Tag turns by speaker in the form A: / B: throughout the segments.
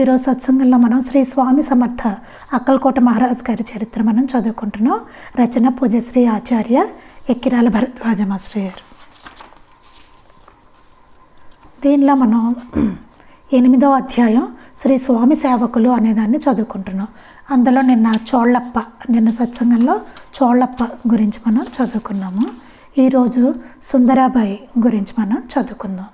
A: ఈరోజు సత్సంగంలో మనం శ్రీ స్వామి సమర్థ అక్కలకోట మహారాజ్ గారి చరిత్ర మనం చదువుకుంటున్నాం. రచన పూజశ్రీ ఆచార్య ఎక్కిరాల భరద్వాజ మాస్టర్ గారు. దీనిలో మనం ఎనిమిదవ అధ్యాయం శ్రీ స్వామి సేవకులు అనేదాన్ని చదువుకుంటున్నాం. అందులో నిన్న చోళ్ళప్ప నిన్న సత్సంగంలో చోళ్ళప్ప గురించి మనం చదువుకున్నాము. ఈరోజు సుందరాబాయి గురించి మనం చదువుకుందాం.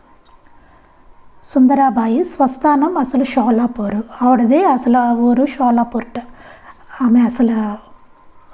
A: సుందరాబాయి స్వస్థానం అసలు షోలాపూర్. ఆవిడది అసలు ఆ ఊరు షోలాపూర్ ఆమె అసలు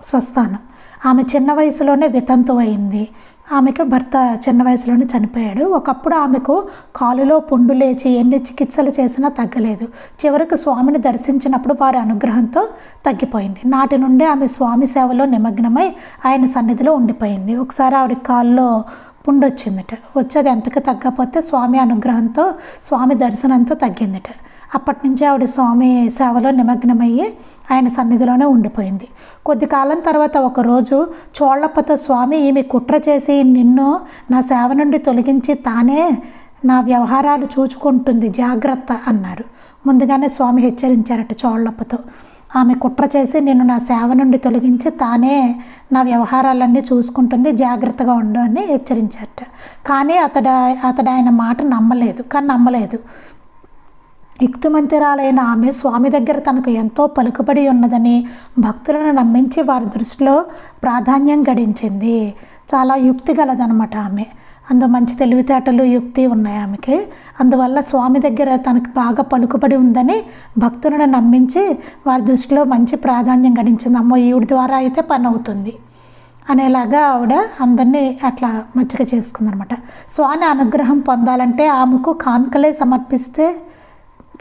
A: స్వస్థానం. ఆమె చిన్న వయసులోనే వితంతు అయింది. ఆమెకు భర్త చిన్న వయసులోనే చనిపోయాడు. ఒకప్పుడు ఆమెకు కాలులో పుండు లేచి ఎన్ని చికిత్సలు చేసినా తగ్గలేదు. చివరికి స్వామిని దర్శించినప్పుడు వారి అనుగ్రహంతో తగ్గిపోయింది. నాటి నుండి ఆమె స్వామి సేవలో నిమగ్నమై ఆయన సన్నిధిలో ఉండిపోయింది. ఒకసారి ఆవిడ కాల్లో పుండు వచ్చిందట వచ్చేది ఎంతకు తగ్గకపోతే స్వామి అనుగ్రహంతో స్వామి దర్శనంతో తగ్గిందట. అప్పటి నుంచి ఆవిడ స్వామి సేవలో నిమగ్నమయ్యి ఆయన సన్నిధిలోనే ఉండిపోయింది. కొద్ది కాలం తర్వాత ఒకరోజు చోళ్ళప్పతో స్వామి ఈమె కుట్ర చేసి నిన్ను నా సేవ నుండి తొలగించి తానే నా వ్యవహారాలు చూచుకుంటుంది జాగ్రత్త అన్నారు. ముందుగానే స్వామి హెచ్చరించారట చోళ్ళప్పతో ఆమె కుట్ర చేసి నేను నా సేవ నుండి తొలగించి తానే నా వ్యవహారాలన్నీ చూసుకుంటుంది జాగ్రత్తగా ఉండు అని హెచ్చరించారట. కానీ అతడు అతడు ఆయన మాట నమ్మలేదు. కానీ నమ్మలేదు. యుక్తిమంతిరాలైన ఆమె స్వామి దగ్గర తనకు ఎంతో పలుకుబడి ఉన్నదని భక్తులను నమ్మించి వారి దృష్టిలో ప్రాధాన్యం గడించింది. చాలా యుక్తి గలదనమాట ఆమె. అందు మంచి తెలివితేటలు యుక్తి ఉన్నాయి ఆమెకి. అందువల్ల స్వామి దగ్గర తనకు బాగా పలుకుబడి ఉందని భక్తులను నమ్మించి వారి దృష్టిలో మంచి ప్రాధాన్యం గడించింది. అమ్మో ఈవిడ ద్వారా అయితే పని అవుతుంది అనేలాగా ఆవిడ అందరినీ అట్లా మచ్చిక చేసుకుందనమాట. స్వామి అనుగ్రహం పొందాలంటే ఆమెకు కానుకలే సమర్పిస్తే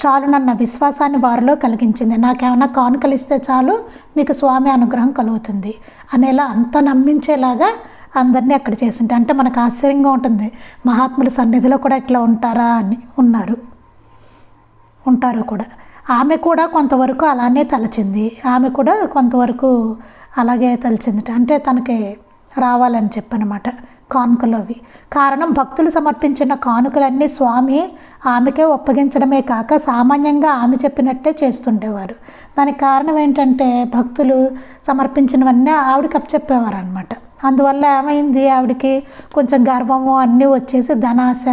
A: చాలునన్న విశ్వాసాన్ని వారిలో కలిగించింది. నాకేమైనా కానుకలు ఇస్తే చాలు మీకు స్వామి అనుగ్రహం కలుగుతుంది అనేలా అంత నమ్మించేలాగా అందరినీ అక్కడ చేసింటే అంటే మనకు ఆశ్చర్యంగా ఉంటుంది మహాత్ముల సన్నిధిలో కూడా ఇట్లా ఉంటారా అని ఉన్నారు. ఉంటారు కూడా. ఆమె కూడా కొంతవరకు అలానే తలచింది. ఆమె కూడా కొంతవరకు అలాగే తలచింది. అంటే తనకి రావాలని చెప్పనమాట కానుకలు అవి కారణం భక్తులు సమర్పించిన కానుకలన్నీ స్వామి ఆమెకే ఒప్పగించడమే కాక సామాన్యంగా ఆమె చెప్పినట్టే చేస్తుండేవారు. దానికి కారణం ఏంటంటే భక్తులు సమర్పించినవన్నీ ఆవిడకి అప్పచెప్పేవారు అనమాట అందువల్ల ఏమైంది? ఆవిడకి కొంచెం గర్వము అన్నీ వచ్చేసి ధనాశ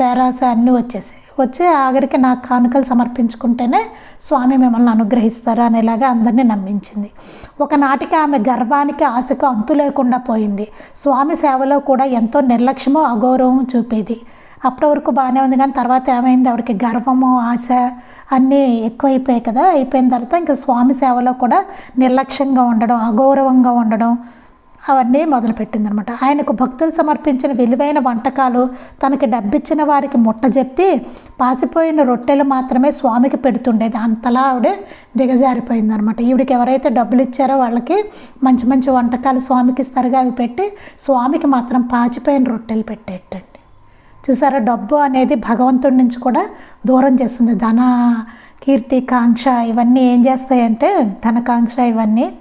A: పేరాశ అన్నీ వచ్చేసి వచ్చి ఆఖరికి నాకు కానుకలు సమర్పించుకుంటేనే స్వామి మిమ్మల్ని అనుగ్రహిస్తారు అనేలాగా అందరినీ నమ్మించింది. ఒకనాటికి ఆమె గర్వానికి ఆశకు అంతు లేకుండా పోయింది. స్వామి సేవలో కూడా ఎంతో నిర్లక్ష్యము అగౌరవం చూపేది. అప్పటి వరకు బాగానే ఉంది కానీ తర్వాత ఏమైంది? ఆవిడకి గర్వము ఆశ అన్నీ ఎక్కువైపోయాయి కదా. అయిపోయిన తర్వాత ఇంకా స్వామి సేవలో కూడా నిర్లక్ష్యంగా ఉండడం అగౌరవంగా ఉండడం అవన్నీ మొదలుపెట్టింది అనమాట ఆయనకు భక్తులు సమర్పించిన విలువైన వంటకాలు తనకి డబ్బిచ్చిన వారికి ముట్టజెప్పి పాసిపోయిన రొట్టెలు మాత్రమే స్వామికి పెడుతుండేది. అంతలా ఆవిడ దిగజారిపోయిందనమాట. ఈవిడికి ఎవరైతే డబ్బులు ఇచ్చారో వాళ్ళకి మంచి మంచి వంటకాలు స్వామికి ఇస్తారుగా అవి పెట్టి స్వామికి మాత్రం పాచిపోయిన రొట్టెలు పెట్టేటండి. చూసారా? డబ్బు అనేది భగవంతుడి నుంచి కూడా దూరం చేస్తుంది. ధన కీర్తి కాంక్ష ఇవన్నీ ఏం చేస్తాయంటే ధనకాంక్ష ఇవన్నీ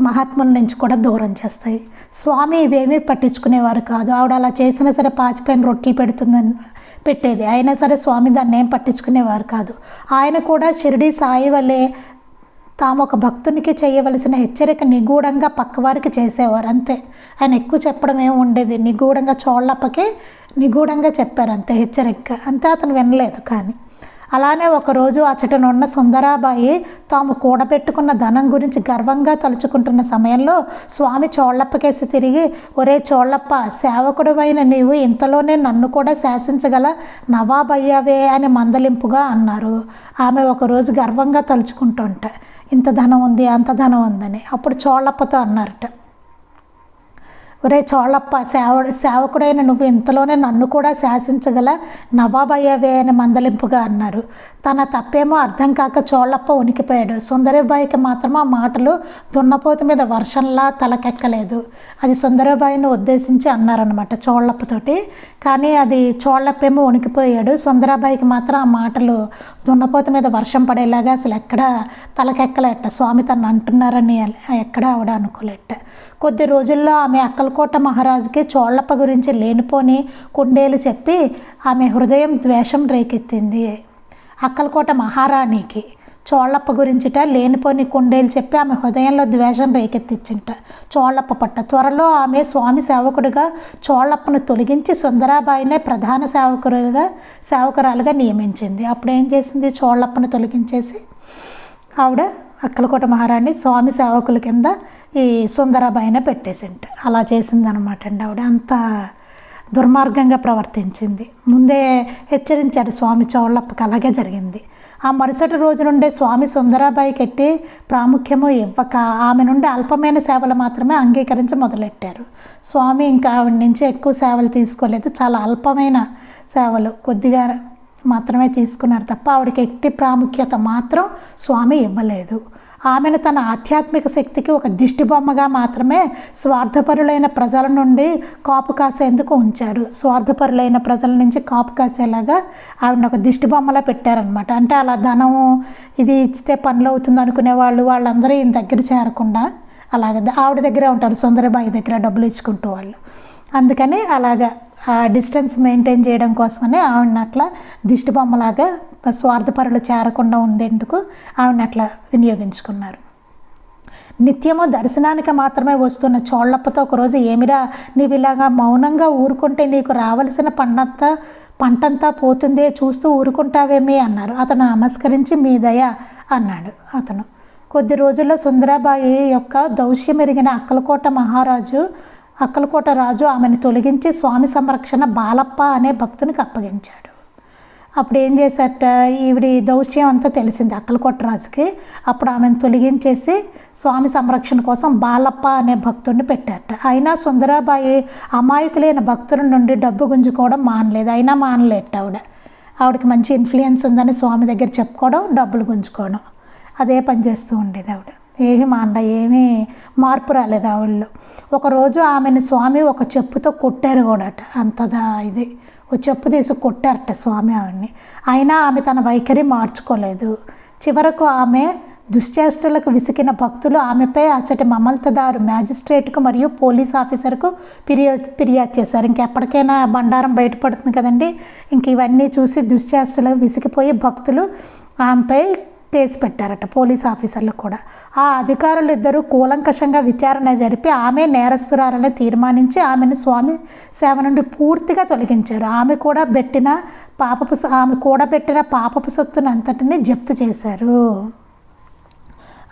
A: మహాత్ముల నుంచి కూడా దూరం చేస్తాయి. స్వామి ఇవేమీ పట్టించుకునేవారు కాదు. ఆవిడ అలా చేసినా సరే పాచిపోయిన రొట్టెలు పెడుతుందని పెట్టేది. అయినా సరే స్వామి దాన్ని ఏం పట్టించుకునేవారు కాదు. ఆయన కూడా షిరిడి సాయి వల్లే తాము ఒక భక్తునికి చేయవలసిన హెచ్చరిక నిగూఢంగా పక్కవారికి చేసేవారు. అంతే. ఆయన ఎక్కువ చెప్పడం ఏమి ఉండేది. నిగూఢంగా చోళ్ళప్పకే నిగూఢంగా చెప్పారు అంతే హెచ్చరిక. అంతే అతను వినలేదు కానీ. అలానే ఒకరోజు అచ్చటనున్న సుందరాబాయి తాము కూడబెట్టుకున్న ధనం గురించి గర్వంగా తలుచుకుంటున్న సమయంలో స్వామి చోళ్ళప్పకేసి తిరిగి ఒరే చోళ్ళప్ప సేవకుడువైన నీవు ఇంతలోనే నన్ను కూడా శాసించగల నవాబయ్యావే అని మందలింపుగా అన్నారు. ఆమె ఒకరోజు గర్వంగా తలుచుకుంటుంట ఇంత ధనం ఉంది అంత ధనం ఉందని అప్పుడు చోళ్ళప్పతో అన్నారట. ఒరే చోళప్ప సేవ సేవకుడైన నువ్వు ఇంతలోనే నన్ను కూడా శాసించగల నవాబయ్యవే అని మందలింపుగా అన్నారు. తన తప్పేమో అర్థం కాక చోళప్ప ఉనికిపోయాడు. సుందరబాయికి మాత్రం ఆ మాటలు దున్నపోతు మీద వర్షంలా తలకెక్కలేదు. అది సుందరబాయిని ఉద్దేశించి అన్నారనమాట చోళ్ళప్పతోటి కానీ అది చోళ్ళప్పేమో ఉనికిపోయాడు. సుందరబాయికి మాత్రం ఆ మాటలు దున్నపోతు మీద వర్షం పడేలాగా అసలు ఎక్కడ తలకెక్కలేట స్వామి తను అంటున్నారని ఎక్కడ ఆవిడ అనుకోలేట కొద్ది రోజుల్లో ఆమె అక్కలకోట మహారాజుకి చోళ్ళప్ప గురించి లేనిపోని కుండేలు చెప్పి ఆమె హృదయం ద్వేషం రేకెత్తింది. అక్కలకోట మహారాణికి చోళ్ళప్ప గురించిట లేనిపోని కుండేలు చెప్పి ఆమె హృదయంలో ద్వేషం రేకెత్తించింట. చోళ్ళప్ప పట్ట త్వరలో ఆమె స్వామి సేవకుడిగా చోళ్ళప్పను తొలగించి సుందరాబాయినే ప్రధాన సేవకులుగా సేవకురాలుగా నియమించింది. అప్పుడు ఏం చేసింది? చోళ్ళప్పను తొలగించేసి ఆవిడ అక్కలకోట మహారాణి స్వామి సేవకుల కింద ఈ సుందరాబాయినే పెట్టేసింట. అలా చేసిందనమాట అండి ఆవిడ. అంత దుర్మార్గంగా ప్రవర్తించింది. ముందే హెచ్చరించారు స్వామి చోళ్ళప్పకి అలాగే జరిగింది. ఆ మరుసటి రోజు నుండే స్వామి సుందరాబాయి కట్టి ప్రాముఖ్యము ఇవ్వక ఆమె నుండి అల్పమైన సేవలు మాత్రమే అంగీకరించి మొదలెట్టారు. స్వామి ఇంకా ఆవిడ నుంచి ఎక్కువ సేవలు తీసుకోలేదు. చాలా అల్పమైన సేవలు కొద్దిగా మాత్రమే తీసుకున్నారు తప్ప ఆవిడకి ఎట్టి ప్రాముఖ్యత మాత్రం స్వామి ఇవ్వలేదు. ఆమెను తన ఆధ్యాత్మిక శక్తికి ఒక దిష్టిబొమ్మగా మాత్రమే స్వార్థపరులైన ప్రజల నుండి కాపు కాసేందుకు ఉంచారు. స్వార్థపరులైన ప్రజల నుంచి కాపు కాసేలాగా ఆవిడని ఒక దిష్టిబొమ్మలా పెట్టారనమాట అంటే అలా ధనం ఇది ఇచ్చితే పనులు అవుతుంది అనుకునే వాళ్ళు వాళ్ళందరూ ఈయన దగ్గర చేరకుండా అలాగ ఆవిడ దగ్గరే ఉంటారు సుందరబాయి దగ్గర డబ్బులు ఇచ్చుకుంటూ వాళ్ళు. అందుకని అలాగా ఆ డిస్టెన్స్ మెయింటైన్ చేయడం కోసమని ఆవిడని అట్లా దిష్టి బొమ్మలాగా స్వార్థపరులు చేరకుండా ఉండేందుకు ఆవిడని అట్లా వినియోగించుకున్నారు. నిత్యము దర్శనానికి మాత్రమే వస్తున్న చోళ్ళప్పతో ఒకరోజు ఏమిరా నీవు ఇలాగా మౌనంగా ఊరుకుంటే నీకు రావలసిన పండంతా పంటంతా పోతుందే చూస్తూ ఊరుకుంటావేమి అన్నారు. అతను నమస్కరించి మీ దయ అన్నాడు అతను. కొద్ది రోజుల్లో సుందరాబాయి యొక్క దౌష్యం ఎరిగిన అక్కలకోట మహారాజు అక్కలకోట రాజు ఆమెను తొలగించి స్వామి సంరక్షణ బాలప్ప అనే భక్తునికి అప్పగించాడు. అప్పుడు ఏం చేశారట? ఈవిడి దౌష్యం అంతా తెలిసింది అక్కలకొట్టరాజుకి అప్పుడు ఆమెను తొలగించేసి స్వామి సంరక్షణ కోసం బాలప్ప అనే భక్తుడిని పెట్టారట. అయినా సుందరాబాయి అమాయకులైన భక్తుల నుండి డబ్బు గుంజుకోవడం మానలేదు. అయినా మానలేట ఆవిడ. ఆవిడకి మంచి ఇన్ఫ్లుయెన్స్ ఉందని స్వామి దగ్గర చెప్పుకోవడం డబ్బులు గుంజుకోవడం. అదే పని చేస్తూ ఉండేది ఆవిడ. ఏమీ మానల ఏమీ మార్పు రాలేదు ఆవిడలో. ఒకరోజు ఆమెను స్వామి ఒక చెప్పుతో కొట్టారు కూడాట. అంతదా ఇది. ఒక చెప్పు తీసి కొట్టారట స్వామి ఆవిడ్ని. అయినా ఆమె తన వైఖరి మార్చుకోలేదు. చివరకు ఆమె దుశ్చేష్టలకు విసికిన భక్తులు ఆమెపై అచ్చటి మమల్తదారు మ్యాజిస్ట్రేట్కు మరియు పోలీస్ ఆఫీసర్కు ఫిర్యాదు ఫిర్యాదు చేశారు. ఇంకెప్పటికైనా బండారం బయటపడుతుంది కదండి. ఇంక ఇవన్నీ చూసి దుశ్చేష్టలకు విసిగిపోయి భక్తులు ఆమెపై చేసి పెట్టారట పోలీస్ ఆఫీసర్లు కూడా. ఆ అధికారులు ఇద్దరు కూలంకషంగా విచారణ జరిపి ఆమె నేరస్తురాలని తీర్మానించి ఆమెను స్వామి సేవ నుండి పూర్తిగా తొలగించారు. ఆమె కూడా పెట్టిన పాపపు ఆమె కూడా పెట్టిన పాపపు సొత్తును అంతటిని జప్తు చేశారు.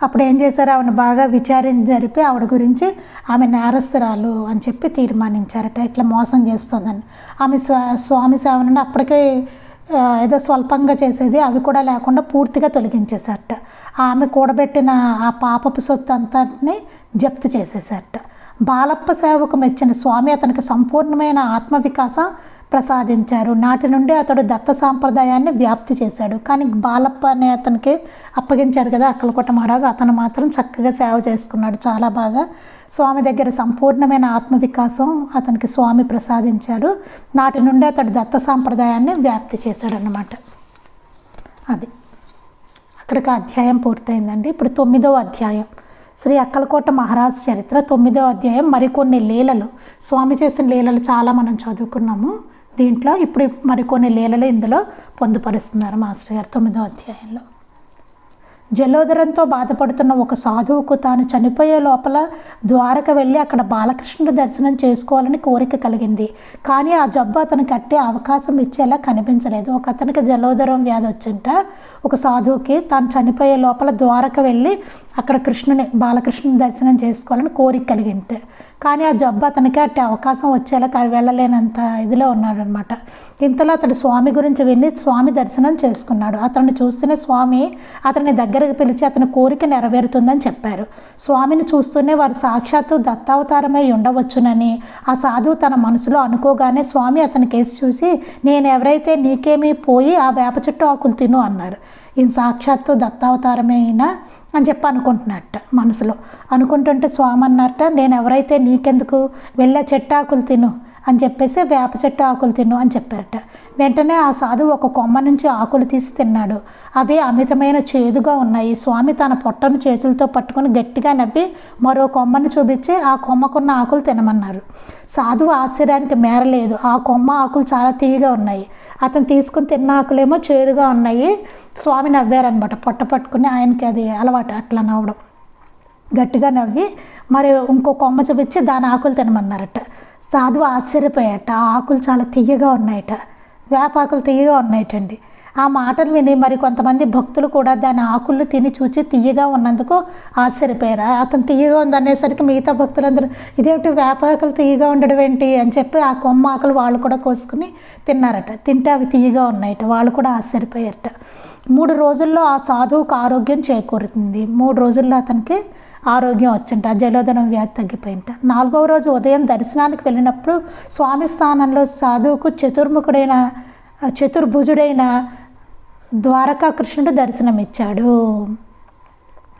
A: అప్పుడు ఏం చేశారు? ఆవిడ బాగా విచారణ జరిపి ఆవిడ గురించి ఆమె నేరస్తురాలు అని చెప్పి తీర్మానించారట. ఇట్లా మోసం చేస్తుందని. ఆమె స్వా స్వామి సేవ నుండి అప్పటికే ఏదో స్వల్పంగా చేసేది అవి కూడా లేకుండా పూర్తిగా తొలగించేశారట. ఆమె కూడబెట్టిన ఆ పాపపు సొత్తు అంతటిని జప్తు చేసేసారట బాలప్ప సేవకు మెచ్చిన స్వామి అతనికి సంపూర్ణమైన ఆత్మవికాసం ప్రసాదించారు. నాటి నుండి అతడు దత్త సాంప్రదాయాన్ని వ్యాప్తి చేశాడు. కానీ బాలప్ప అనే అతనికి అప్పగించారు కదా అక్కలకోట మహారాజు. అతను మాత్రం చక్కగా సేవ చేసుకున్నాడు చాలా బాగా. స్వామి దగ్గర సంపూర్ణమైన ఆత్మవికాసం అతనికి స్వామి ప్రసాదించారు. నాటి నుండి అతడు దత్త సాంప్రదాయాన్ని వ్యాప్తి చేశాడనమాట అది. అక్కడికి అధ్యాయం పూర్తయిందండి. ఇప్పుడు తొమ్మిదవ అధ్యాయం. శ్రీ అక్కలకోట మహారాజ్ చరిత్ర తొమ్మిదో అధ్యాయం మరికొన్ని లీలలు. స్వామి చేసిన లీలలు చాలా మనం చదువుకున్నాము. దీంట్లో ఇప్పుడు మరికొన్ని లీలలు ఇందులో పొందుపరుస్తున్నారు మాస్టర్ గారు తొమ్మిదో అధ్యాయంలో. జలోదరంతో బాధపడుతున్న ఒక సాధువుకు తాను చనిపోయే లోపల ద్వారక వెళ్ళి అక్కడ బాలకృష్ణుడు దర్శనం చేసుకోవాలని కోరిక కలిగింది. కానీ ఆ జబ్బు అతను కట్టే అవకాశం ఇచ్చేలా కనిపించలేదు. ఒక అతనికి జలోదరం వ్యాధి వచ్చింట ఒక సాధువుకి తాను చనిపోయే లోపల ద్వారక వెళ్ళి అక్కడ కృష్ణుని బాలకృష్ణుని దర్శనం చేసుకోవాలని కోరిక కలిగింది. కానీ ఆ జబ్బు అతనికి అట్టే అవకాశం వచ్చేలా వెళ్ళలేనంత ఇదిలో ఉన్నాడనమాట. ఇంతలో అతడు స్వామి గురించి విని స్వామి దర్శనం చేసుకున్నాడు. అతన్ని చూస్తూనే స్వామి అతని దగ్గరకు పిలిచి అతని కోరిక నెరవేరుతుందని చెప్పారు. స్వామిని చూస్తూనే వారు సాక్షాత్తు దత్తావతారమై ఉండవచ్చునని ఆ సాధువు తన మనసులో అనుకోగానే స్వామి అతని కేసు చూసి నేను ఎవరైతే నీకేమీ పోయి ఆ వేప చెట్టు ఆకులు తిను అన్నారు. ఈ సాక్షాత్తు దత్తావతారమైన అని చెప్పి అనుకుంటున్నట్ట మనసులో. అనుకుంటుంటే స్వామి అన్నట్ట నేను ఎవరైతే నీకెందుకు? వెళ్ళే చెట్టాకులు తిను. అని చెప్పేసి వేప చెట్టు ఆకులు తిను అని చెప్పారట. వెంటనే ఆ సాధువు ఒక కొమ్మ నుంచి ఆకులు తీసి తిన్నాడు. అవి అమితమైన చేదుగా ఉన్నాయి. స్వామి తన పొట్టను చేతులతో పట్టుకొని గట్టిగా నవ్వి మరో కొమ్మను చూపించి ఆ కొమ్మకున్న ఆకులు తినమన్నారు. సాధువు ఆశ్చర్యానికి మేరలేదు. ఆ కొమ్మ ఆకులు చాలా తీయగా ఉన్నాయి. అతను తీసుకుని తిన్న ఆకులేమో చేదుగా ఉన్నాయి. స్వామి నవ్వారనమాట. పొట్ట పట్టుకుని ఆయనకి అది అలవాటు అట్లా నవ్వడం. గట్టిగా నవ్వి మరి ఇంకో కొమ్మ చూపించి దాని ఆకులు తినమన్నారట. సాధువు ఆశ్చర్యపోయాట. ఆ ఆకులు చాలా తీయగా ఉన్నాయట. వేపాకులు తీయగా ఉన్నాయటండి. ఆ మాటలు విని మరి కొంతమంది భక్తులు కూడా దాని ఆకులు తిని చూచి తీయగా ఉన్నందుకు ఆశ్చర్యపోయారు. అతను తీయగా ఉందనేసరికి మిగతా భక్తులందరూ ఇదేమిటి వేపాకులు తీయగా ఉండడం ఏంటి? అని చెప్పి ఆ కొమ్మ ఆకులు వాళ్ళు కూడా కోసుకుని తిన్నారట. తింటే అవి తీయగా ఉన్నాయట. వాళ్ళు కూడా ఆశ్చర్యపోయారట. మూడు రోజుల్లో ఆ సాధువుకు ఆరోగ్యం చేకూరుతుంది. మూడు రోజుల్లో అతనికి ఆరోగ్యం వచ్చింట జలోదనం వ్యాధి తగ్గిపోయింట. నాలుగవ రోజు ఉదయం దర్శనానికి వెళ్ళినప్పుడు స్వామి స్థానంలో సాధువుకు చతుర్ముఖుడైన చతుర్భుజుడైన ద్వారకా కృష్ణుడు దర్శనమిచ్చాడు.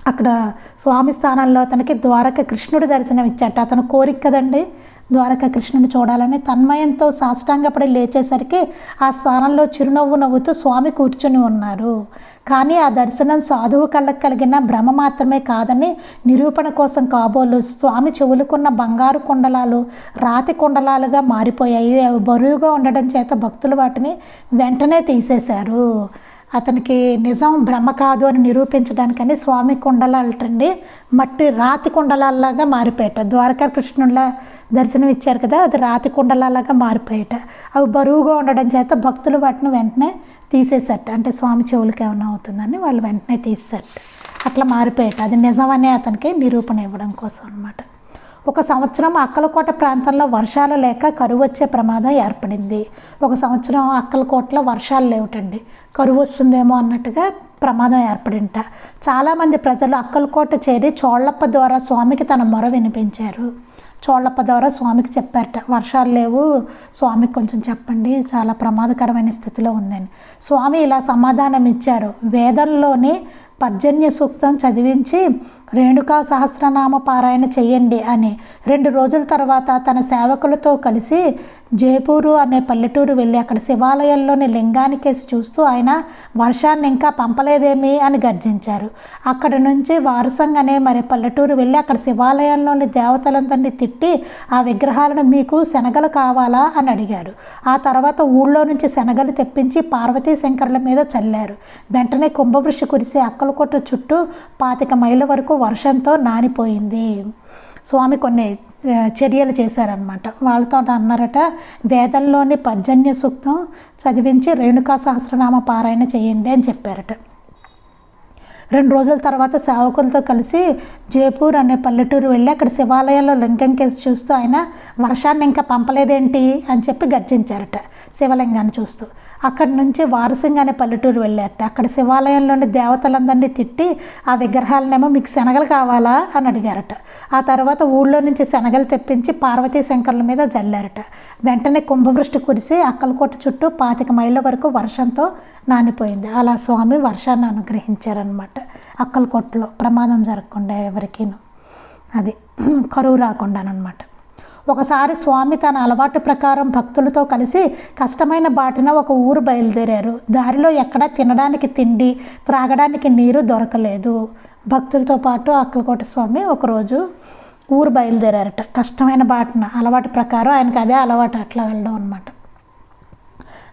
A: అక్కడ స్వామి స్థానంలో అతనికి ద్వారక కృష్ణుడు దర్శనం ఇచ్చట. అతను కోరిక కదండి ద్వారక కృష్ణుని చూడాలని. తన్మయంతో సాష్టాంగపడి లేచేసరికి ఆ స్థానంలో చిరునవ్వు నవ్వుతూ స్వామి కూర్చుని ఉన్నారు. కానీ ఆ దర్శనం సాధువు కళ్ళకు కలిగిన భ్రమ మాత్రమే కాదని నిరూపణ కోసం కాబోలు స్వామి చెవులుకున్న బంగారు కుండలాలు రాతి కుండలాలుగా మారిపోయాయి. అవి బరువుగా ఉండడం చేత భక్తులు వాటిని వెంటనే తీసేశారు. అతనికి నిజం భ్రమ కాదు అని నిరూపించడానికని స్వామి కుండలాలటండి. మట్టి రాతి కుండలాల్లాగా మారిపోయాట. ద్వారకా కృష్ణుల దర్శనం ఇచ్చారు కదా అది రాతి కుండలాల్లాగా మారిపోయేట. అవి బరువుగా ఉండడం చేత భక్తులు వాటిని వెంటనే తీసేసట. అంటే స్వామి చెవులకి ఏమైనా అవుతుందని వాళ్ళు వెంటనే తీసేసట. అట్లా మారిపోయేట. అది నిజమనే అతనికి నిరూపణ ఇవ్వడం కోసం అనమాట ఒక సంవత్సరం అక్కలకోట ప్రాంతంలో వర్షాలు లేక కరువు వచ్చే ప్రమాదం ఏర్పడింది. ఒక సంవత్సరం అక్కలకోటలో వర్షాలు లేవుటండి. కరువు వస్తుందేమో అన్నట్టుగా ప్రమాదం ఏర్పడింట. చాలామంది ప్రజలు అక్కలకోట చేరి చోళ్ళప్ప ద్వారా స్వామికి తన మొర వినిపించారు. చోళ్ళప్ప ద్వారా స్వామికి చెప్పారట వర్షాలు లేవు స్వామికి కొంచెం చెప్పండి చాలా ప్రమాదకరమైన స్థితిలో ఉందని. స్వామి ఇలా సమాధానం ఇచ్చారు వేదంలోని పర్జన్య సూక్తం చదివించి రేణుకా సహస్రనామ పారాయణ చేయండి అని రెండు రోజుల తర్వాత తన సేవకులతో కలిసి జైపూరు అనే పల్లెటూరు వెళ్ళి అక్కడ శివాలయంలోని లింగానికేసి చూస్తూ ఆయన వర్షాన్ని ఇంకా పంపలేదేమి అని గర్జించారు. అక్కడ నుంచి వారసంగ్ అనే మరి పల్లెటూరు వెళ్ళి అక్కడ శివాలయంలోని దేవతలందరినీ తిట్టి ఆ విగ్రహాలను మీకు శనగలు కావాలా అని అడిగారు. ఆ తర్వాత ఊళ్ళో నుంచి శనగలు తెప్పించి పార్వతీ శంకరుల మీద చల్లారు. వెంటనే కుంభవృషి కురిసి అక్కలకొట్టు చుట్టూ పాతిక మైళ్ళ వరకు వర్షంతో నానిపోయింది. స్వామి కొన్ని చర్యలు చేశారనమాట వాళ్ళతో అన్నారట వేదంలోని పర్జన్య సూక్తం చదివించి రేణుకా సహస్రనామ పారాయణ చేయండి అని చెప్పారట. రెండు రోజుల తర్వాత సేవకులతో కలిసి జైపూర్ అనే పల్లెటూరు వెళ్ళి అక్కడ శివాలయంలో లింగం కేసు చూస్తూ ఆయన వర్షాన్ని ఇంకా పంపలేదేంటి? అని చెప్పి గర్జించారట శివలింగాన్ని చూస్తూ. అక్కడి నుంచి వారసింగ్ అనే పల్లెటూరు వెళ్ళారట. అక్కడ శివాలయంలోని దేవతలందరినీ తిట్టి ఆ విగ్రహాలనేమో మీకు శనగలు కావాలా అని అడిగారట. ఆ తర్వాత ఊళ్ళో నుంచి శనగలు తెప్పించి పార్వతీ శంకర్ల మీద జల్లారట. వెంటనే కుంభవృష్టి కురిసి అక్కలకోట చుట్టూ పాతిక మైళ్ళ వరకు వర్షంతో నానిపోయింది. అలా స్వామి వర్షాన్ని అనుగ్రహించారనమాట అక్కలకోటలో ప్రమాదం జరగకుండా ఎవరికీను. అది కరువు రాకుండానమాట ఒకసారి స్వామి తన అలవాటు ప్రకారం భక్తులతో కలిసి కష్టమైన బాటిన ఒక ఊరు బయలుదేరారు. దారిలో ఎక్కడా తినడానికి తిండి త్రాగడానికి నీరు దొరకలేదు. భక్తులతో పాటు అక్కలకోట స్వామి ఒకరోజు ఊరు బయలుదేరారట. కష్టమైన బాటన అలవాటు ప్రకారం ఆయనకి అదే అలవాటు అట్లా వెళ్ళడం అనమాట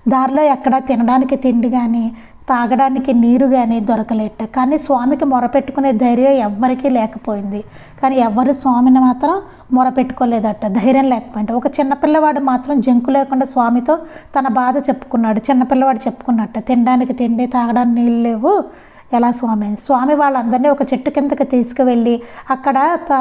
A: దారిలో ఎక్కడ తినడానికి తిండి కానీ తాగడానికి నీరు కానీ దొరకలేట. కానీ స్వామికి మొరపెట్టుకునే ధైర్యం ఎవ్వరికీ లేకపోయింది. కానీ ఎవ్వరు స్వామిని మాత్రం మొరపెట్టుకోలేదట ధైర్యం లేకపోయింది. ఒక చిన్నపిల్లవాడు మాత్రం జంకు లేకుండా స్వామితో తన బాధ చెప్పుకున్నాడు. చిన్నపిల్లవాడు చెప్పుకున్నట్ట తినడానికి తిండి తాగడానికి నీళ్ళు లేవు. ఎలా స్వామి? స్వామి వాళ్ళందరినీ ఒక చెట్టు కిందకి తీసుకువెళ్ళి అక్కడ త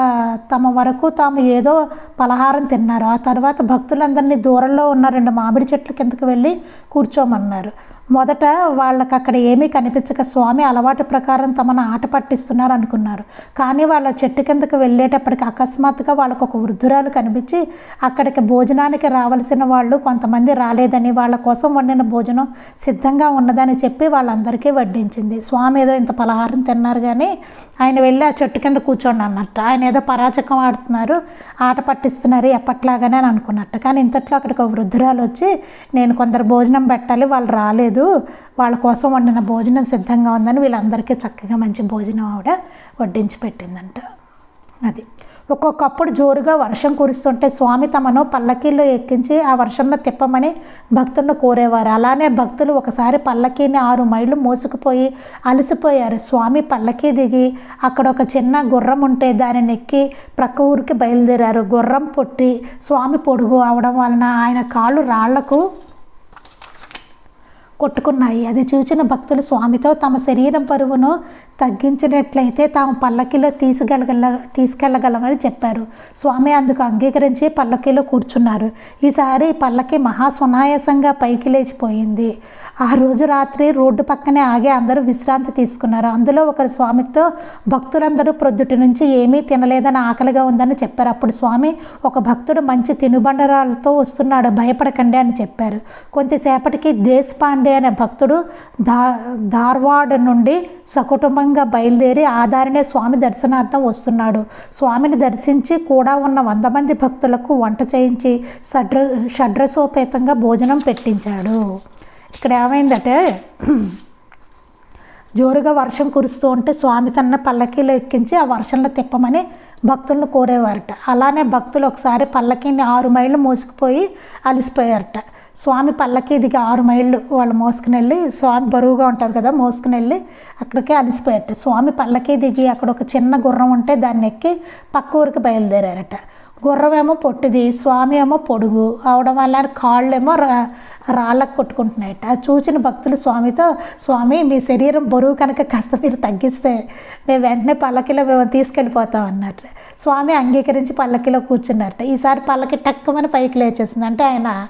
A: తమ వరకు తాము ఏదో పలహారం తిన్నారు. ఆ తర్వాత భక్తులందరినీ దూరంలో ఉన్న రెండు మామిడి చెట్ల కిందకి వెళ్ళి కూర్చోమన్నారు. మొదట వాళ్ళకి అక్కడ ఏమీ కనిపించక స్వామి అలవాటు ప్రకారం తమను ఆట పట్టిస్తున్నారు అనుకున్నారు. కానీ వాళ్ళ చెట్టు కిందకు వెళ్ళేటప్పటికి అకస్మాత్తుగా వాళ్ళకు ఒక వృద్ధురాలు కనిపించి అక్కడికి భోజనానికి రావాల్సిన వాళ్ళు కొంతమంది రాలేదని వాళ్ళ కోసం వండిన భోజనం సిద్ధంగా ఉన్నదని చెప్పి వాళ్ళందరికీ వడ్డించింది. స్వామి ఏదో ఇంత పలహారం తిన్నారు కానీ ఆయన వెళ్ళి ఆ చెట్టు కింద కూర్చోండి అన్నట్టు. ఆయన ఏదో పరాచకం ఆడుతున్నారు ఆట పట్టిస్తున్నారు ఎప్పట్లాగానే అని అనుకున్నట్టు. కానీ ఇంతట్లో అక్కడికి ఒక వృద్ధురాలు వచ్చి నేను కొందరు భోజనం పెట్టాలి వాళ్ళు రాలేదు. వాళ్ళ కోసం వండిన భోజనం సిద్ధంగా ఉందని వీళ్ళందరికీ చక్కగా మంచి భోజనం ఆవిడ వడ్డించి పెట్టిందంట. అది. ఒక్కొక్కప్పుడు జోరుగా వర్షం కురుస్తుంటే స్వామి తమను పల్లకీల్లో ఎక్కించి ఆ వర్షంలో తిప్పమని భక్తులను కోరేవారు. అలానే భక్తులు ఒకసారి పల్లకీని ఆరు మైళ్ళు మోసుకుపోయి అలసిపోయారు. స్వామి పల్లకీ దిగి అక్కడ ఒక చిన్న గుర్రం ఉంటే దానిని ఎక్కి ప్రక్క ఊరికి బయలుదేరారు. గుర్రం పొట్టి స్వామి పొడుగు అవడం వలన ఆయన కాళ్ళు రాళ్ళకు కొట్టుకున్నాయి. అది చూచిన భక్తులు స్వామితో తమ శరీరం బరువును తగ్గించినట్లయితే తాము పల్లకిలో తీసుకెళ్ళగల తీసుకెళ్ళగలమని చెప్పారు. స్వామి అందుకు అంగీకరించి పల్లకిలో కూర్చున్నారు. ఈసారి పల్లకి మహా సునాయాసంగా పైకి లేచిపోయింది. ఆ రోజు రాత్రి రోడ్డు పక్కనే ఆగి అందరూ విశ్రాంతి తీసుకున్నారు. అందులో ఒకరు స్వామితో భక్తులందరూ ప్రొద్దుటి నుంచి ఏమీ తినలేదని ఆకలిగా ఉందని చెప్పారు. అప్పుడు స్వామి ఒక భక్తుడు మంచి తినుబండరాలతో వస్తున్నాడు భయపడకండి అని చెప్పారు. కొంతసేపటికి దేశపాండే అనే భక్తుడు దా ధార్వాడ్ నుండి సకుటుంబంగా బయలుదేరి ఆ స్వామి దర్శనార్థం వస్తున్నాడు. స్వామిని దర్శించి కూడా ఉన్న వంద మంది భక్తులకు వంట చేయించి షడ్ర షడ్రసోపేతంగా భోజనం పెట్టించాడు. ఇక్కడ ఏమైందంటే జోరుగా వర్షం కురుస్తూ ఉంటే స్వామి తన పల్లకీలో ఎక్కించి ఆ వర్షంలో తిప్పమని భక్తులను కోరేవారట. అలానే భక్తులు ఒకసారి పల్లకీని ఆరు మైళ్ళు మోసుకుపోయి అలసిపోయారట. స్వామి పల్లకి దిగి ఆరు మైళ్ళు వాళ్ళు మోసుకుని వెళ్ళి స్వామి బరువుగా ఉంటారు కదా మోసుకుని వెళ్ళి అక్కడికే అలసిపోయారట. స్వామి పల్లకి దిగి అక్కడ ఒక చిన్న గుర్రం ఉంటే దాన్ని ఎక్కి పక్క ఊరికి బయలుదేరారట. గుర్రం ఏమో పొట్టిది స్వామి ఏమో పొడుగు అవడం వల్ల కాళ్ళేమో రా రాళ్ళకు కొట్టుకుంటున్నాయట. అది చూసిన భక్తులు స్వామితో స్వామి మీ శరీరం బరువు కనుక కాస్త మీరు తగ్గిస్తే మేము వెంటనే పల్లకిలో మేము తీసుకెళ్ళిపోతాం అన్నట్టు. స్వామి అంగీకరించి పల్లకిలో కూర్చున్నారట. ఈసారి పల్లకి టక్కమని పైకి లేచేసింది. అంటే ఆయన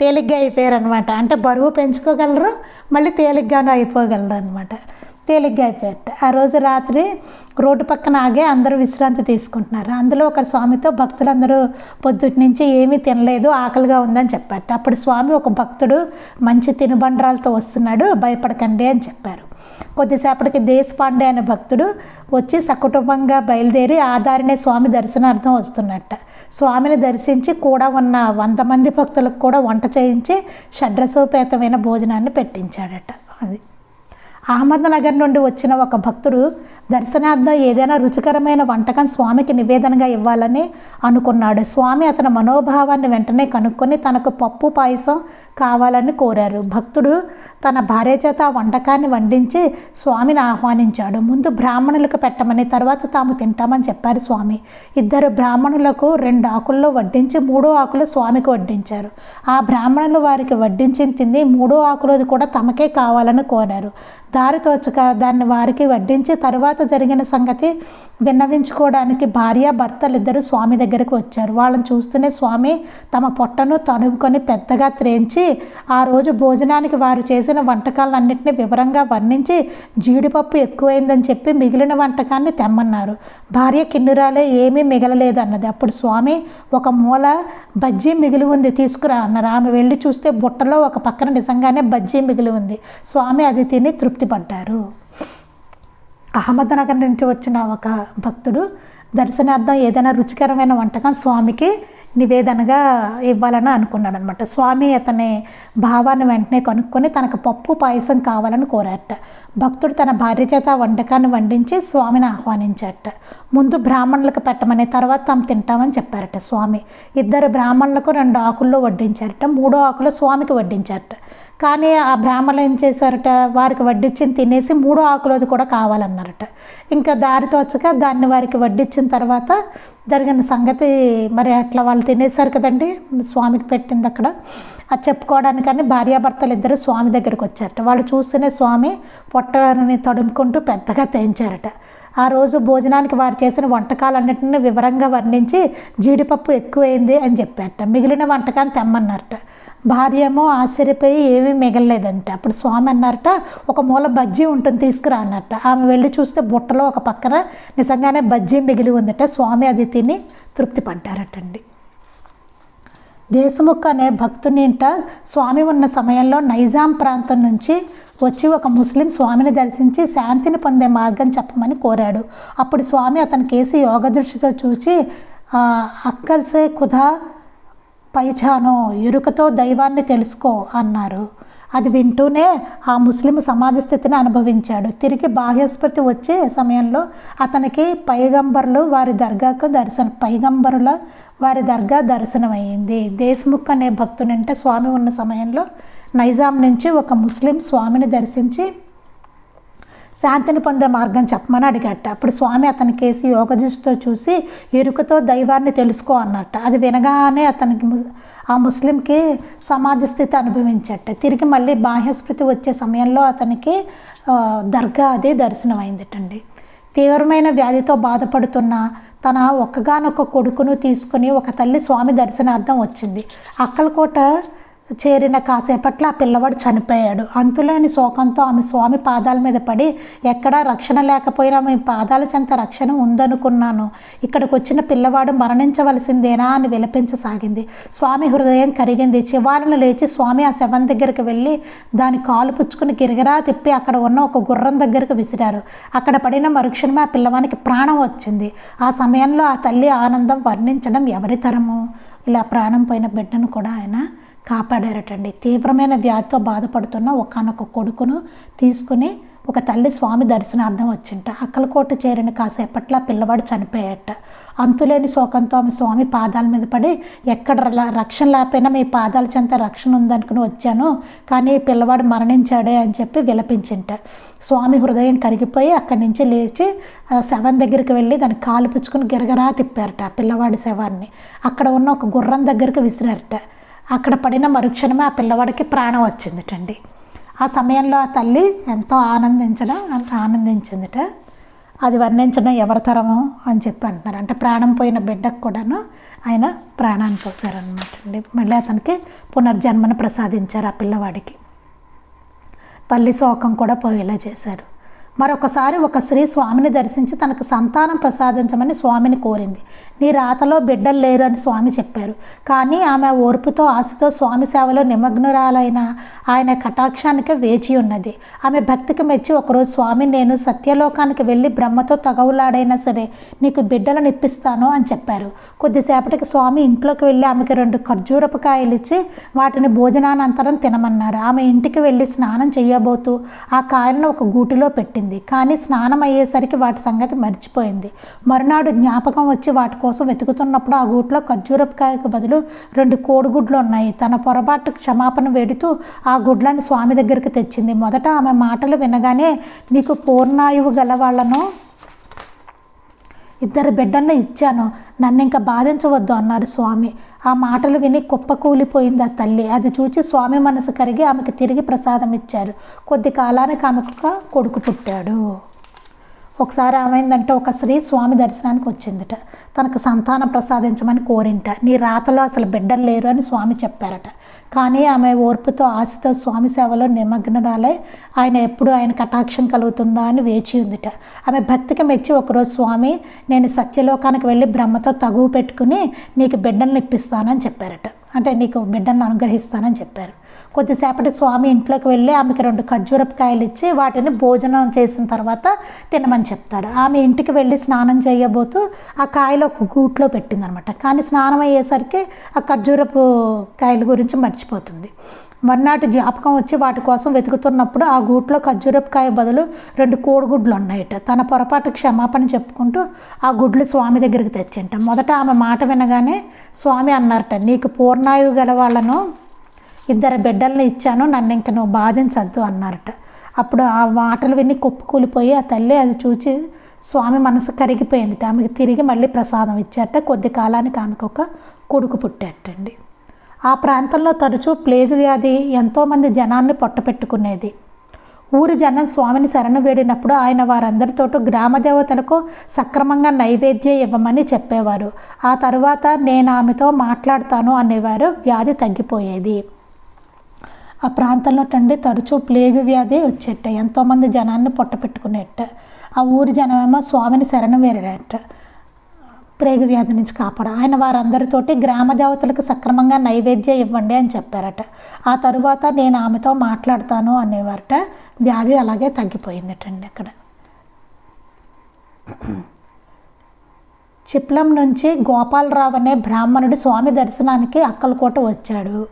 A: తేలిగ్గా అయిపోయారు అనమాట అంటే బరువు పెంచుకోగలరు మళ్ళీ తేలిగ్గాను అయిపోగలరు అనమాట తేలిగ్గా అయిపోయారట. ఆ రోజు రాత్రి రోడ్డు పక్కన ఆగే అందరూ విశ్రాంతి తీసుకుంటున్నారు. అందులో ఒక స్వామితో భక్తులందరూ పొద్దుటి నుంచి ఏమీ తినలేదు ఆకలిగా ఉందని చెప్పారట. అప్పుడు స్వామి ఒక భక్తుడు మంచి తినుబండరాలతో వస్తున్నాడు భయపడకండి అని చెప్పారు. కొద్దిసేపటికి దేశపాండే అనే భక్తుడు వచ్చి సకుటుంబంగా బయలుదేరి ఆ స్వామి దర్శనార్థం వస్తున్నట్ట. స్వామిని దర్శించి కూడా ఉన్న వంద మంది భక్తులకు కూడా వంట చేయించి షడ్రసోపేతమైన భోజనాన్ని పెట్టించాడట అది. అహ్మద్నగర్ నుండి వచ్చిన ఒక భక్తుడు దర్శనార్థం ఏదైనా రుచికరమైన వంటకం స్వామికి నివేదనగా ఇవ్వాలని అనుకున్నాడు. స్వామి అతని మనోభావాన్ని వెంటనే కనుక్కొని తనకు పప్పు పాయసం కావాలని కోరారు. భక్తుడు తన భార్య చేత ఆ వంటకాన్ని వండించి స్వామిని ఆహ్వానించాడు. ముందు బ్రాహ్మణులకు పెట్టమని తర్వాత తాము తింటామని చెప్పారు స్వామి. ఇద్దరు బ్రాహ్మణులకు రెండు ఆకుల్లో వడ్డించి మూడో ఆకులు స్వామికి వడ్డించారు. ఆ బ్రాహ్మణులు వారికి వడ్డించింది తింది మూడో ఆకులది కూడా తమకే కావాలని కోరారు. దారి తోచక దాన్ని వారికి వడ్డించి తర్వాత జరిగిన సంగతి విన్నవించుకోవడానికి భార్య భర్తలిద్దరూ స్వామి దగ్గరకు వచ్చారు. వాళ్ళని చూస్తూనే స్వామి తమ పొట్టను తనుముకొని పెద్దగా త్రేంచి ఆ రోజు భోజనానికి వారు చేసిన వంటకాలన్నింటినీ వివరంగా వర్ణించి జీడిపప్పు ఎక్కువైందని చెప్పి మిగిలిన వంటకాన్ని తెమ్మన్నారు. భార్య కిన్నురాలే ఏమీ మిగలలేదన్నది అప్పుడు స్వామి ఒక మూల బజ్జీ మిగిలి ఉంది తీసుకురా అన్నారు ఆమె వెళ్ళి చూస్తే బుట్టలో ఒక పక్కన నిజంగానే బజ్జీ మిగిలి ఉంది. స్వామి అది తిని తృప్తి తృప్తిపడ్డారు అహ్మద్నగర్ నుంచి వచ్చిన ఒక భక్తుడు దర్శనార్థం ఏదైనా రుచికరమైన వంటకం స్వామికి నివేదనగా ఇవ్వాలని అనుకున్నాడు అనమాట స్వామి అతని భావాన్ని వెంటనే కనుక్కొని తనకు పప్పు పాయసం కావాలని కోరారట. భక్తుడు తన భార్య చేత వంటకాన్ని వండించి స్వామిని ఆహ్వానించారట. ముందు బ్రాహ్మణులకు పెట్టమని తర్వాత తాము తింటామని చెప్పారట స్వామి. ఇద్దరు బ్రాహ్మణులకు రెండు ఆకుల్లో వడ్డించారట మూడో ఆకులో స్వామికి వడ్డించారట. కానీ ఆ బ్రాహ్మణులు ఏం చేశారట? వారికి వడ్డించిన తినేసి మూడో ఆకులోది కూడా కావాలన్నారట. ఇంకా దారి తోచక దాన్ని వారికి వడ్డించిన తర్వాత జరిగిన సంగతి మరి అట్లా వాళ్ళు తినేశారు కదండి స్వామికి పెట్టింది అక్కడ. అది చెప్పుకోవడానికని భార్యాభర్తలు ఇద్దరు స్వామి దగ్గరికి వచ్చారట. వాళ్ళు చూస్తేనే స్వామి పొట్టని తడుముకుంటూ పెద్దగా తెంచారట. ఆ రోజు భోజనానికి వారు చేసిన వంటకాలన్నింటినీ వివరంగా వర్ణించి జీడిపప్పు ఎక్కువైంది అని చెప్పారట. మిగిలిన వంటకాన్ని తెమ్మన్నారట. భార్య ఏమో ఆశ్చర్యపోయి ఏమీ మిగలలేదంట. అప్పుడు స్వామి అన్నారట ఒక మూల బజ్జీ ఉంటుంది తీసుకురా అన్నట్ట. ఆమె వెళ్ళి చూస్తే బుట్టలో ఒక పక్కన నిజంగానే బజ్జీ మిగిలి ఉందట. స్వామి అది తిని తృప్తి పడ్డారటండి. దేశముఖ్ అనే భక్తునింట స్వామి ఉన్న సమయంలో నైజాం ప్రాంతం నుంచి వచ్చి ఒక ముస్లిం స్వామిని దర్శించి శాంతిని పొందే మార్గం చెప్పమని కోరాడు. అప్పుడు స్వామి అతని కేసి యోగ దృష్టితో చూచి అక్కల్సే కుధా పైచానో ఎరుకతో దైవాన్ని తెలుసుకో అన్నారు. అది వింటూనే ఆ ముస్లిం సమాధి స్థితిని అనుభవించాడు. తిరిగి బాహ్యస్మృతి వచ్చే సమయంలో అతనికి పైగంబర్లు వారి దర్గాకు దర్శనం పైగంబరుల వారి దర్గా దర్శనమైంది దేశ్ముఖ్ అనే భక్తునంటే స్వామి ఉన్న సమయంలో నైజాం నుంచి ఒక ముస్లిం స్వామిని దర్శించి శాంతిని పొందే మార్గం చెప్పమని అడిగట. అప్పుడు స్వామి అతని కేసి యోగ దృష్టితో చూసి ఎరుకతో దైవాన్ని తెలుసుకో అన్నట్ట. అది వినగానే అతనికి ఆ ముస్లింకి సమాధి స్థితి అనుభవించట. తిరిగి మళ్ళీ బాహ్యస్మృతి వచ్చే సమయంలో అతనికి దర్గా అదే దర్శనమైందిటండి. తీవ్రమైన వ్యాధితో బాధపడుతున్న తన ఒక్కగానొక్క కొడుకును తీసుకుని ఒక తల్లి స్వామి దర్శనార్థం వచ్చింది. అక్కలకోట చేరిన కాసేపట్లో ఆ పిల్లవాడు చనిపోయాడు. అంతులేని శోకంతో ఆమె స్వామి పాదాల మీద పడి ఎక్కడా రక్షణ లేకపోయినా మీ పాదాల చెంత రక్షణ ఉందనుకున్నాను. ఇక్కడికి వచ్చిన పిల్లవాడు మరణించవలసిందేనా అని విలపించసాగింది. స్వామి హృదయం కరిగింది. చివాలను లేచి స్వామి ఆ శవం దగ్గరికి వెళ్ళి దాని కాలు పుచ్చుకుని గిరిగిరా తిప్పి అక్కడ ఉన్న ఒక గుర్రం దగ్గరకు విసిరారు. అక్కడ పడిన మరుక్షణమే ఆ పిల్లవానికి ప్రాణం వచ్చింది. ఆ సమయంలో ఆ తల్లి ఆనందం వర్ణించడం ఎవరి తరము? ఇలా ప్రాణం పోయిన బిడ్డను కూడా ఆయన కాపాడారటండి. తీవ్రమైన వ్యాధితో బాధపడుతున్న ఒకనొక కొడుకును తీసుకుని ఒక తల్లి స్వామి దర్శనార్థం వచ్చింట. అక్కలకోట చేరిన కాసేపట్ల పిల్లవాడు చనిపోయాట. అంతులేని శోకంతో ఆమె స్వామి పాదాల మీద పడి ఎక్కడ రక్షణ లేకపోయినా మీ పాదాల చెంత రక్షణ ఉందనుకుని వచ్చాను కానీ పిల్లవాడు మరణించాడే అని చెప్పి విలపించింట. స్వామి హృదయం కరిగిపోయి అక్కడి నుంచి లేచి శవం దగ్గరికి వెళ్ళి దాన్ని కాలు పుచ్చుకుని గిరగరా తిప్పారట ఆ పిల్లవాడి శవాన్ని. అక్కడ ఉన్న ఒక గుర్రం దగ్గరికి విసిరారట. అక్కడ పడిన మరుక్షణమే ఆ పిల్లవాడికి ప్రాణం వచ్చిందిటండి. ఆ సమయంలో ఆ తల్లి ఎంతో ఆనందించడం ఆనందించిందిట. అది వర్ణించడం ఎవరి తరము అని చెప్పి అంటున్నారు. అంటే ప్రాణం పోయిన బిడ్డకు కూడాను ఆయన ప్రాణాన్ని పోసారనమాట అండి మళ్ళీ అతనికి పునర్జన్మను ప్రసాదించారు ఆ పిల్లవాడికి. తల్లి శోకం కూడా పోయేలా చేశారు. మరొకసారి ఒక స్త్రీ స్వామిని దర్శించి తనకు సంతానం ప్రసాదించమని స్వామిని కోరింది. నీ రాతలో బిడ్డలు లేరు అని స్వామి చెప్పారు. కానీ ఆమె ఓర్పుతో ఆశతో స్వామి సేవలో నిమగ్నురాలైన ఆయన కటాక్షానికి వేచి ఉన్నది. ఆమె భక్తికి మెచ్చి ఒకరోజు స్వామి నేను సత్యలోకానికి వెళ్ళి బ్రహ్మతో తగవులాడైనా సరే నీకు బిడ్డలను ఇప్పిస్తాను అని చెప్పారు. కొద్దిసేపటికి స్వామి ఇంట్లోకి వెళ్ళి ఆమెకి రెండు ఖర్జూరపు కాయలు ఇచ్చి వాటిని భోజనానంతరం తినమన్నారు. ఆమె ఇంటికి వెళ్ళి స్నానం చేయబోతూ ఆ కాయలను ఒక గూటిలో పెట్టింది. కానీ స్నానం అయ్యేసరికి వాటి సంగతి మర్చిపోయింది. మరునాడు జ్ఞాపకం వచ్చి వాటి కోసం వెతుకుతున్నప్పుడు ఆ గూట్లో ఖర్జూరపకాయకు బదులు రెండు కోడిగుడ్లు ఉన్నాయి. తన పొరపాటు క్షమాపణ వేడుతూ ఆ గుడ్లను స్వామి దగ్గరికి తెచ్చింది. మొదట ఆమె మాటలు వినగానే నీకు పూర్ణాయువు గల వాళ్ళను ఇద్దరు బిడ్డలను ఇచ్చాను. నన్ను ఇంకా బాధించవద్దు అన్నారు స్వామి. ఆ మాటలు విని కుప్పకూలిపోయింది ఆ తల్లి. అది చూచి స్వామి మనసు కరిగి ఆమెకు తిరిగి ప్రసాదం ఇచ్చారు. కొద్ది కాలానికి ఆమెకు ఒక కొడుకు పుట్టాడు. ఒకసారి ఏమైందంటే ఒక స్త్రీ స్వామి దర్శనానికి వచ్చిందట. తనకు సంతానం ప్రసాదించమని కోరింట. నీ రాతలో అసలు బిడ్డలు లేరు అని స్వామి చెప్పారట. కానీ ఆమె ఓర్పుతో ఆశతో స్వామి సేవలో నిమగ్నరాలే ఆయన ఎప్పుడు ఆయన కటాక్షం కలుగుతుందా అని వేచి ఉందిట. ఆమె భక్తికి మెచ్చి ఒకరోజు స్వామి నేను సత్యలోకానికి వెళ్ళి బ్రహ్మతో తగువ పెట్టుకుని నీకు బిడ్డలు ఇప్పిస్తానని చెప్పారట. అంటే నీకు బిడ్డను అనుగ్రహిస్తానని చెప్పారు. కొద్దిసేపటికి స్వామి ఇంట్లోకి వెళ్ళి ఆమెకి రెండు ఖర్జూరపు కాయలు ఇచ్చి వాటిని భోజనం చేసిన తర్వాత తినమని చెప్తారు. ఆమె ఇంటికి వెళ్ళి స్నానం చేయబోతూ ఆ కాయలు ఒక గూట్లో పెట్టిందనమాట. కానీ స్నానం అయ్యేసరికి ఆ ఖర్జూరపు కాయల గురించి మర్చిపోతుంది. మర్నాటి జ్ఞాపకం వచ్చి వాటి కోసం వెతుకుతున్నప్పుడు ఆ గూట్లో ఖర్జూరపు కాయ బదులు రెండు కోడిగుడ్లు ఉన్నాయట. తన పొరపాటు క్షమాపణ చెప్పుకుంటూ ఆ గుడ్లు స్వామి దగ్గరికి తెచ్చింట. మొదట ఆమె మాట వినగానే స్వామి అన్నారట నీకు పూర్ణాయువు గల వాళ్ళను ఇద్దరు బిడ్డల్ని ఇచ్చాను నన్ను ఇంక నువ్వు బాధించద్దు అన్నారట. అప్పుడు ఆ మాటలు విని కుప్పకూలిపోయి ఆ తల్లి అది చూచి స్వామి మనసు కరిగిపోయింది ఆమెకి తిరిగి మళ్ళీ ప్రసాదం ఇచ్చారట కొద్ది కాలానికి ఆమెకు ఒక కొడుకు పుట్టాటండి. ఆ ప్రాంతంలో తరచూ ప్లేగు వ్యాధి ఎంతోమంది జనాన్ని పొట్టపెట్టుకునేది. ఊరి జనం స్వామిని శరణు వేడినప్పుడు ఆయన వారందరితోటూ గ్రామ దేవతలకు సక్రమంగా నైవేద్యం ఇవ్వమని చెప్పేవారు. ఆ తరువాత నేను ఆమెతో మాట్లాడతాను అనేవారు వ్యాధి తగ్గిపోయేది. ఆ ప్రాంతంలో టండి తరచూ ప్లేగు వ్యాధి వచ్చేట ఎంతోమంది జనాన్ని పొట్టపెట్టుకునేట. ఆ ఊరి జనమేమో స్వామిని శరణం వేరేట ప్రేగు వ్యాధి నుంచి కాపాడు. ఆయన వారందరితోటి గ్రామ దేవతలకు సక్రమంగా నైవేద్యం ఇవ్వండి అని చెప్పారట. ఆ తరువాత నేను ఆమెతో మాట్లాడతాను అనేవారట. వ్యాధి అలాగే తగ్గిపోయిందటండి అక్కడ. చిప్లం నుంచి గోపాలరావు అనే బ్రాహ్మణుడు స్వామి దర్శనానికి అక్కలకోట వచ్చాడు.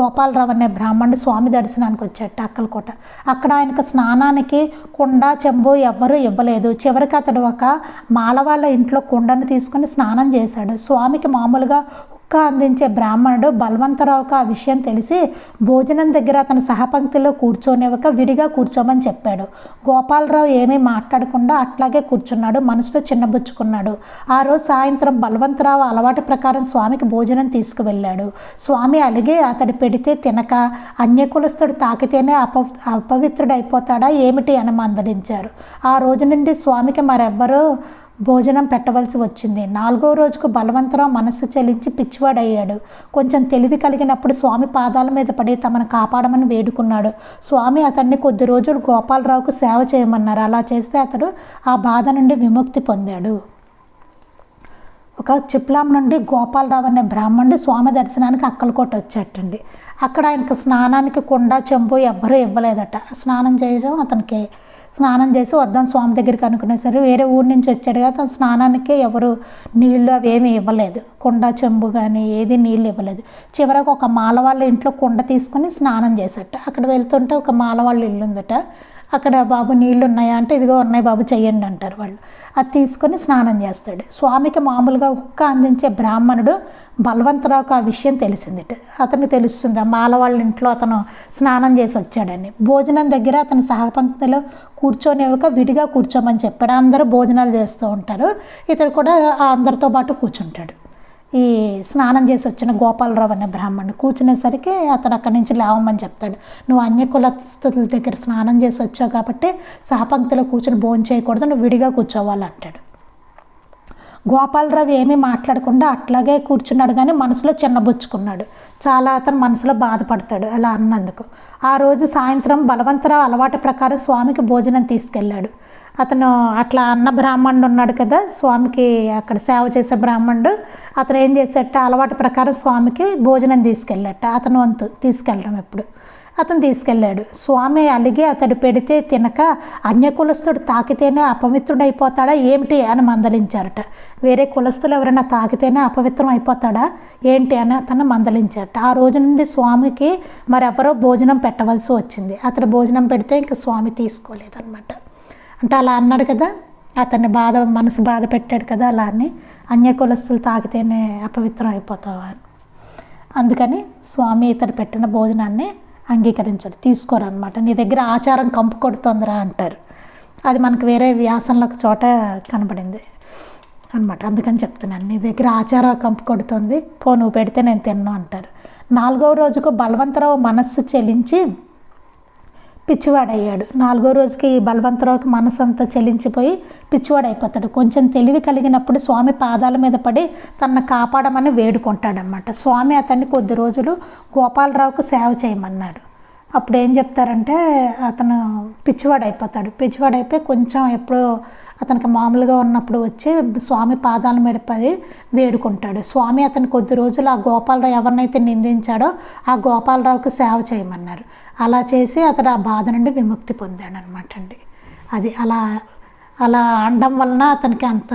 A: గోపాలరావు అనే బ్రాహ్మణుడు స్వామి దర్శనానికి వచ్చాడు అక్కలకోట. అక్కడ ఆయనకు స్నానానికి కుండ చెంబు ఎవ్వరూ ఇవ్వలేదు. చివరికి అతడు ఒక మాలవాళ్ళ ఇంట్లో కుండను తీసుకుని స్నానం చేశాడు. స్వామికి మామూలుగా కుక్క అందించే బ్రాహ్మణుడు బలవంతరావుకు ఆ విషయం తెలిసి భోజనం దగ్గర అతని సహపంక్తిలో కూర్చోనివ్వక విడిగా కూర్చోమని చెప్పాడు. గోపాలరావు ఏమీ మాట్లాడకుండా అట్లాగే కూర్చున్నాడు మనసులో చిన్నబుచ్చుకున్నాడు. ఆ రోజు సాయంత్రం బలవంతరావు అలవాటు ప్రకారం స్వామికి భోజనం తీసుకువెళ్ళాడు. స్వామి అలిగే అతడు పెడితే తినక అన్యకులస్తుడు తాకితేనే అప అపవిత్రుడైపోతాడా ఏమిటి అని మందలించారు. ఆ రోజు నుండి స్వామికి మరెవ్వరూ భోజనం పెట్టవలసి వచ్చింది. నాలుగో రోజుకు బలవంతరావు మనస్సు చెలించి పిచ్చివాడయ్యాడు. కొంచెం తెలివి కలిగినప్పుడు స్వామి పాదాల మీద పడి తమను కాపాడమని వేడుకున్నాడు. స్వామి అతన్ని కొద్ది రోజులు గోపాలరావుకు సేవ చేయమన్నారు. అలా చేస్తే అతడు ఆ బాధ నుండి విముక్తి పొందాడు. ఒక చిప్లాం నుండి గోపాలరావు అనే బ్రాహ్మణుడు స్వామి దర్శనానికి అక్కలకోట వచ్చేటండి. అక్కడ ఆయనకు స్నానానికి కుండ చెంబు ఎవ్వరూ ఇవ్వలేదట. స్నానం చేయడం అతనికి స్నానం చేసి వద్దాం స్వామి దగ్గరికి అనుకునేసరి వేరే ఊరి నుంచి వచ్చాడు కదా తన స్నానానికి ఎవరు నీళ్ళు అవి ఏమీ ఇవ్వలేదు. కుండ చెంబు కానీ ఏది నీళ్ళు ఇవ్వలేదు. చివరకు ఒక మాల వాళ్ళ ఇంట్లో కుండ తీసుకుని స్నానం చేసట అక్కడ వెళ్తుంటే ఒక మాల వాళ్ళ ఇల్లు ఉందట అక్కడ బాబు నీళ్ళు ఉన్నాయా అంటే ఇదిగో ఉన్నాయి బాబు చెయ్యండి అంటారు వాళ్ళు. అది తీసుకొని స్నానం చేస్తాడు. స్వామికి మామూలుగా హుక్క అందించే బ్రాహ్మణుడు బలవంతరావుకు ఆ విషయం తెలిసింది. అతనికి తెలుస్తుంది మాల వాళ్ళ ఇంట్లో అతను స్నానం చేసి వచ్చాడని. భోజనం దగ్గర అతని సహపంక్తిలో కూర్చొనివ్వక విడిగా కూర్చోమని చెప్పాడు. అందరూ భోజనాలు చేస్తూ ఉంటారు. ఇతడు కూడా అందరితో పాటు కూర్చుంటాడు. ఈ స్నానం చేసి వచ్చిన గోపాలరావు అనే బ్రాహ్మణుడు కూర్చునేసరికి అతడు అక్కడి నుంచి లేవమని చెప్తాడు. నువ్వు అన్య కులస్తుల దగ్గర స్నానం చేసి వచ్చావు కాబట్టి సహపంక్తిలో కూర్చుని భోజనం చేయకూడదు నువ్వు విడిగా కూర్చోవాలి అంటాడు గోపాలరావు ఏమీ మాట్లాడకుండా అట్లాగే కూర్చున్నాడు కానీ మనసులో చిన్నబుచ్చుకున్నాడు. చాలా అతను మనసులో బాధపడతాడు అలా అన్నందుకు. ఆ రోజు సాయంత్రం బలవంతరావు అలవాటు ప్రకారం స్వామికి భోజనం తీసుకెళ్ళాడు. అతను అట్లా అన్న బ్రాహ్మణుడు ఉన్నాడు కదా స్వామికి అక్కడ సేవ చేసే బ్రాహ్మణుడు. అతను ఏం చేసేట అలవాటు ప్రకారం స్వామికి భోజనం తీసుకెళ్ళట అతను వంతు తీసుకెళ్ళడం ఎప్పుడు. అతను తీసుకెళ్ళాడు. స్వామి అలిగి అతడు పెడితే తినక అన్యకులస్తుడు తాకితేనే అపవిత్రుడైపోతాడా ఏమిటి అని మందలించారట. వేరే కులస్తులు ఎవరైనా తాకితేనే అపవిత్రం అయిపోతాడా ఏంటి అని అతను మందలించారట. ఆ రోజు నుండి స్వామికి మరెవరో భోజనం పెట్టవలసి వచ్చింది. అతను భోజనం పెడితే ఇంకా స్వామి తీసుకోలేదన్నమాట. అంటే అలా అన్నాడు కదా. అతన్ని బాధ మనసు బాధ పెట్టాడు కదా అలా అని. అన్య కులస్తులు తాకితేనే అపవిత్రం అయిపోతావా అని. అందుకని స్వామి ఇతడు పెట్టిన భోజనాన్ని అంగీకరించాడు. తీసుకోరనమాట నీ దగ్గర ఆచారం కంపు కొడుతోందిరా అంటారు. అది మనకు వేరే వ్యాసంలో ఒక చోట కనబడింది అనమాట అందుకని చెప్తున్నాను. నీ దగ్గర ఆచారం కంపు కొడుతుంది. పో నువ్వు పెడితే నేను తిన్నాను అంటారు. నాలుగవ రోజుకు బలవంతరావు మనస్సు చెలించి పిచ్చివాడయ్యాడు. నాలుగో రోజుకి ఈ బలవంతరావుకి మనసు అంతా చెలించిపోయి పిచ్చివాడైపోతాడు. కొంచెం తెలివి కలిగినప్పుడు స్వామి పాదాల మీద పడి తనను కాపాడమని వేడుకుంటాడనమాట స్వామి అతన్ని కొద్ది రోజులు గోపాలరావుకు సేవ చేయమన్నారు. అప్పుడు ఏం చెప్తారంటే అతను పిచ్చివాడైపోతాడు. పిచ్చివాడైపోయి కొంచెం ఎప్పుడో అతనికి మామూలుగా ఉన్నప్పుడు వచ్చి స్వామి పాదాల మీద పడి వేడుకుంటాడు. స్వామి అతను కొద్ది రోజులు ఆ గోపాలరావు ఎవరినైతే నిందించాడో ఆ గోపాలరావుకి సేవ చేయమన్నారు. అలా చేసి అతడు ఆ బాధ నుండి విముక్తి పొందాడు అనమాట అండి. అది అలా అలా అనడం వలన అతనికి అంత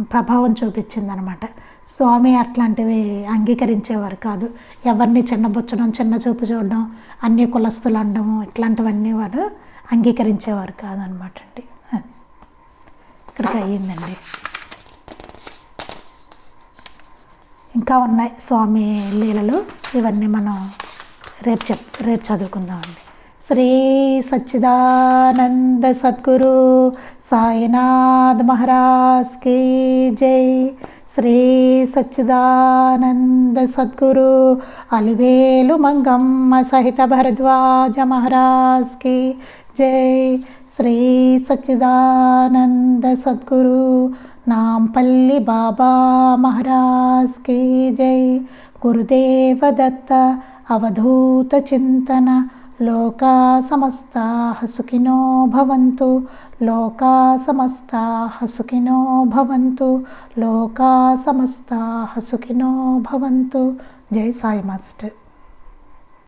A: ప్రభావం చూపించిందనమాట. స్వామి అట్లాంటివి అంగీకరించేవారు కాదు. ఎవరిని చిన్నబుచ్చడం చిన్న చూపు చూడడం అన్ని కులస్తులు అనడము ఇట్లాంటివన్నీ వారు అంగీకరించేవారు కాదనమాట అండి. ఇక్కడికి అయ్యిందండి. ఇంకా ఉన్నాయి స్వామి లీలలు. ఇవన్నీ మనం రేపు చెప్ రేపు చదువుకుందామండి. శ్రీ సచ్చిదానంద సద్గురు సాయినాథ్ మహారాజ్కి జై. శ్రీ సచ్చిదానంద సద్గురు అలివేలు మంగమ్మ సహిత భరద్వాజ మహారాజ్కి జై శ్రీ సచ్చిదానంద సద్గురు నాంపల్లి బాబా మహారాజ్కి జై. గురుదేవ దత్త అవధూత చింతన లోకా సమస్తా సుఖినో భవంతు. లోకా సమస్తా సుఖినో భవంతు. లోకా సమస్తా సుఖినో భవంతు. జై సాయి మాస్టర్.